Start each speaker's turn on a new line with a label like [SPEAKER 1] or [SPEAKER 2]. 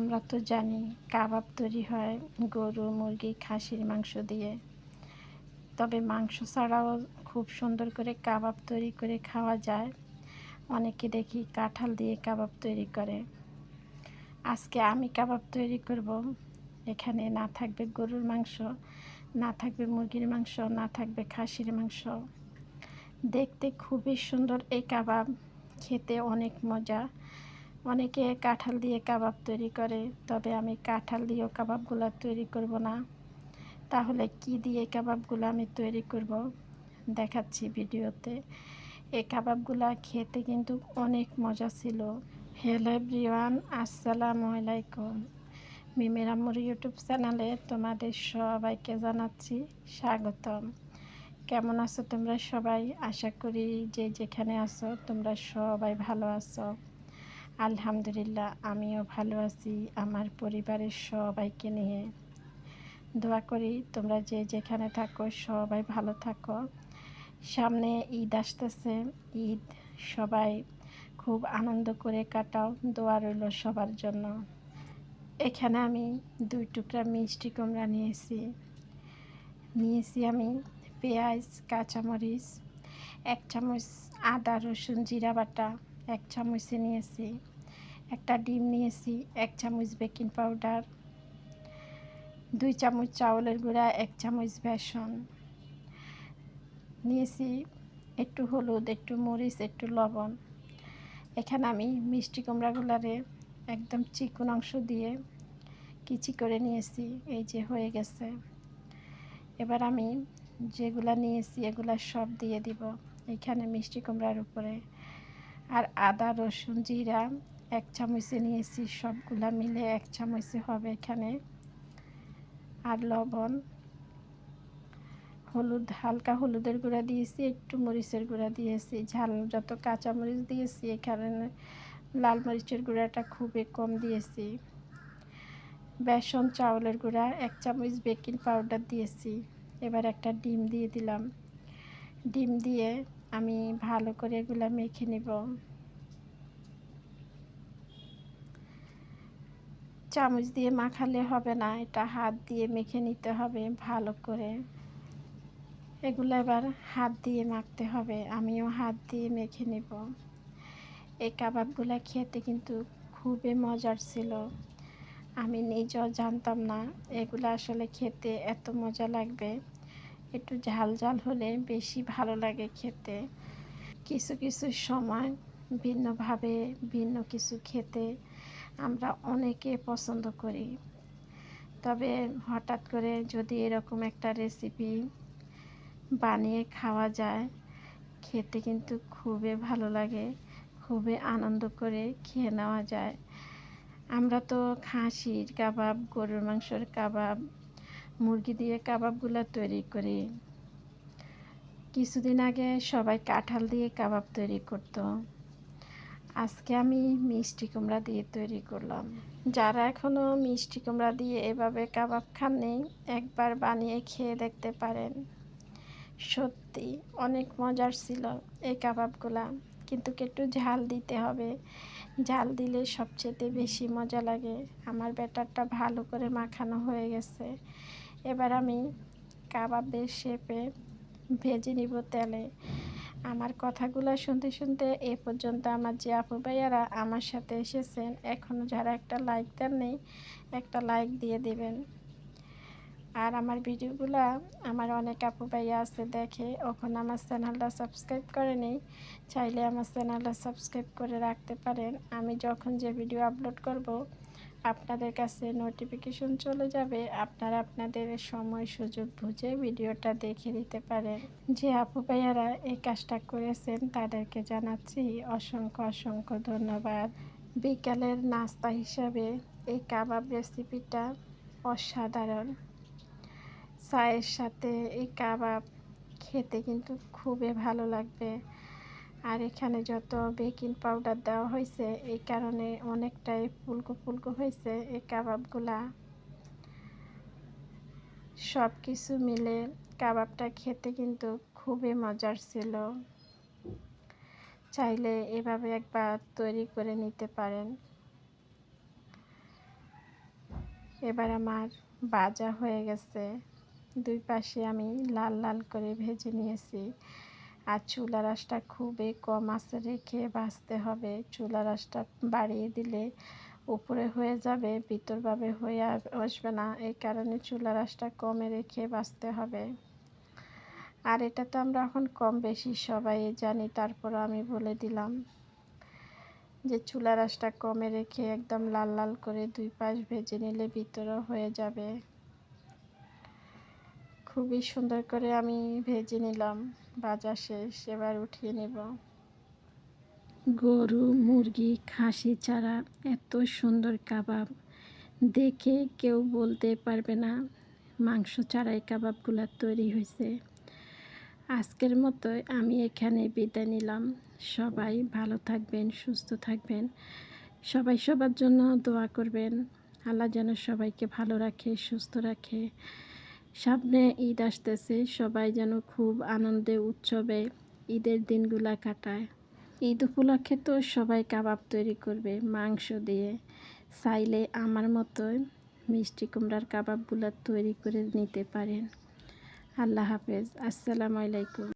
[SPEAKER 1] আমরা তো জানি কাবাব তৈরি হয় গরু, মুরগি, খাসির মাংস দিয়ে। তবে মাংস ছাড়াও খুব সুন্দর করে কাবাব তৈরি করে খাওয়া যায়। অনেকে দেখি কাঁঠাল দিয়ে কাবাব তৈরি করে। আজকে আমি কাবাব তৈরি করব। এখানে না থাকবে গরুর মাংস, না থাকবে মুরগির মাংস, না থাকবে খাসির মাংস। দেখতে খুবই সুন্দর এই কাবাব। খেতে অনেক মজা। অনেকে কাঁঠাল দিয়ে কাবাব তৈরি করে, তবে আমি কাঁঠাল দিয়েও কাবাবগুলো তৈরি করব না। তাহলে কি দিয়ে কাবাবগুলো আমি তৈরি করব? দেখাচ্ছি ভিডিওতে। এই কাবাবগুলো খেতে কিন্তু অনেক মজা ছিল। হ্যালো এভরিওয়ান, আসসালামু আলাইকুম। মিমের আম্মুর ইউটিউব চ্যানেলে তোমাদের সবাইকে জানাচ্ছি স্বাগতম। কেমন আছো তোমরা সবাই? আশা করি যে যেখানে আছো তোমরা সবাই ভালো আছো। আলহামদুলিল্লাহ, আমিও ভালো আছি। আমার পরিবারের সবাইকে নিয়ে দোয়া করি, তোমরা যে যেখানে থাকো, সবাই ভালো থাকো। সামনে ঈদ আসতেছে, ঈদ সবাই খুব আনন্দ করে কাটাও, দোয়া রইল সবার জন্য। এখানে আমি দুই টুকরা মিষ্টি কুমড়া নিয়েছি। নিয়েছি আমি পেঁয়াজ, কাঁচামরিচ, এক চামচ আদা, রসুন, জিরা বাটা এক চামচে নিয়েছি, একটা ডিম নিয়েছি, এক চামচ বেকিং পাউডার, দুই চামচ চাউলের গুঁড়া, এক চামচ বেসন। নিয়েছি একটু হলুদ, একটু মরিচ, একটু লবণ। এখানে আমি মিষ্টি কুমড়াগুলারে একদম চিকন অংশ দিয়ে কিচি করে নিয়েছি, এই যে হয়ে গেছে। এবার আমি যেগুলা নিয়েছি, এগুলা সব দিয়ে দিব, এখানে মিষ্টি কুমড়ার উপরে। আর আদা, রসুন, জিরা এক চামচে নিয়েছি, সবগুলা মিলে এক চামচে হবে এখানে। আর লবণ, হলুদ, হালকা হলুদের গুঁড়া দিয়েছি, একটু মরিচের গুঁড়া দিয়েছি। ঝাল, যত কাঁচা মরিচ দিয়েছি, এখানে লাল মরিচের গুঁড়াটা খুবই কম দিয়েছি। বেসন, চাউলের গুঁড়া এক চামচ বেকিং পাউডার দিয়েছি। এবার একটা ডিম দিয়ে দিলাম। ডিম দিয়ে আমি ভালো করে এগুলো মেখে নিব। চামচ দিয়ে মাখালে হবে না, এটা হাত দিয়ে মেখে নিতে হবে ভালো করে। এগুলো এবার হাত দিয়ে মাখতে হবে, আমিও হাত দিয়ে মেখে নিব। এই কাবাবগুলো খেতে কিন্তু খুবই মজার ছিল। আমি নিজেও জানতাম না এগুলো আসলে খেতে এত মজা লাগবে। একটু ঝাল ঝাল হলে বেশি ভালো লাগে খেতে। কিছু কিছু সময় ভিন্নভাবে ভিন্ন কিছু খেতে আমরা অনেকে পছন্দ করি। তবে হঠাৎ করে যদি এরকম একটা রেসিপি বানিয়ে খাওয়া যায়, খেতে কিন্তু খুবই ভালো লাগে, খুবই আনন্দ করে খেয়ে নেওয়া যায়। আমরা তো খাসির কাবাব, গরুর মাংসর কাবাব মুরগি দিয়ে কাবাবগুলো তৈরি করি। কিছুদিন আগে সবাই কাঁঠাল দিয়ে কাবাব তৈরি করতো। আজকে আমি মিষ্টি কুমড়া দিয়ে তৈরি করলাম। যারা এখনও মিষ্টি কুমড়া দিয়ে এভাবে কাবাব খাননি, একবার বানিয়ে খেয়ে দেখতে পারেন। সত্যি অনেক মজার ছিল এই কাবাবগুলা। কিন্তু একটু ঝাল দিতে হবে। ঝাল দিলে সবচেয়ে বেশি মজা লাগে। আমার ব্যাটারটা ভালো করে মাখানো হয়ে গেছে। এবার আমি কাবাবের শেপে ভেজে নিব তেলে। আমার কথাগুলো শুনতে শুনতে এ পর্যন্ত আমার যে আপু ভাইয়ারা আমার সাথে এসেছেন এখনও যারা একটা লাইক দেন নেই, একটা লাইক দিয়ে দিবেন। আর আমার ভিডিওগুলো আমার অনেক আপু ভাইয়া আছে দেখে ওখানে আমার চ্যানেলটা সাবস্ক্রাইব করে নেই, চাইলে আমার চ্যানেলটা সাবস্ক্রাইব করে রাখতে পারেন। আমি যখন যে ভিডিও আপলোড করব আপনাদের কাছে নোটিফিকেশন চলে যাবে, আপনারা আপনাদের সময় সুযোগ বুঝে ভিডিওটা দেখে দিতে পারেন। যে আপু ভাইয়ারা এই কাজটা করেছেন, তাদেরকে জানাচ্ছি অসংখ্য অসংখ্য ধন্যবাদ। বিকালের নাস্তা হিসাবে এই কাবাব রেসিপিটা অসাধারণ। চায়ের সাথে এই কাবাব খেতে কিন্তু খুবই ভালো লাগবে। আর এখানে যত বেকিং পাউডার দেওয়া হয়েছে, এই কারণে অনেকটাই ফুলকো ফুলকো হয়েছে এই কাবাবগুলা। সব কিছু মিলে কাবাবটা খেতে কিন্তু খুবই মজার ছিল। চাইলে এভাবে একবার তৈরি করে নিতে পারেন। এবার আমার ভাজা হয়ে গেছে। দুই পাশে আমি লাল লাল করে ভেজে নিয়েছি। আর চুলা রাসটা খুবই কম আঁচে রেখে ভাজতে হবে। চুলা রাসটা বাড়িয়ে দিলে উপরে হয়ে যাবে, ভিতরভাবে হয়ে আসবে না। এই কারণে চুলা রাসটা কমে রেখে বাঁচতে হবে। আর এটা তো আমরা এখন কম বেশি সবাই জানি তারপর আমি বলে দিলাম যে চুলা রাসটা কমে রেখে একদম লাল লাল করে দুই পাশ ভেজে নিলে ভিতরও হয়ে যাবে। খুবই সুন্দর করে আমি ভেজে নিলাম। ভাজা শেষ, এবার উঠিয়ে নেব। গরু, মুরগি, খাসি ছাড়া এত সুন্দর কাবাব। দেখে কেউ বলতে পারবে না, মাংস ছাড়াই কাবাবগুলো তৈরি হয়েছে। আজকের মতো আমি এখানে বিদায় নিলাম। সবাই ভালো থাকবেন, সুস্থ থাকবেন। সবাই সবার জন্য দোয়া করবেন। আল্লাহ যেন সবাইকে ভালো রাখে, সুস্থ রাখে। সামনে ঈদ আসতেছে, সবাই যেন খুব আনন্দে উৎসবে ঈদের দিনগুলা কাটায়। ঈদ উপলক্ষে তো সবাই কাবাব তৈরি করবে, মাংস দিয়ে। চাইলে আমার মতো মিষ্টি কুমড়ার কাবাবগুলো তৈরি করে নিতে পারেন। আল্লাহ হাফেজ, আসসালামু আলাইকুম।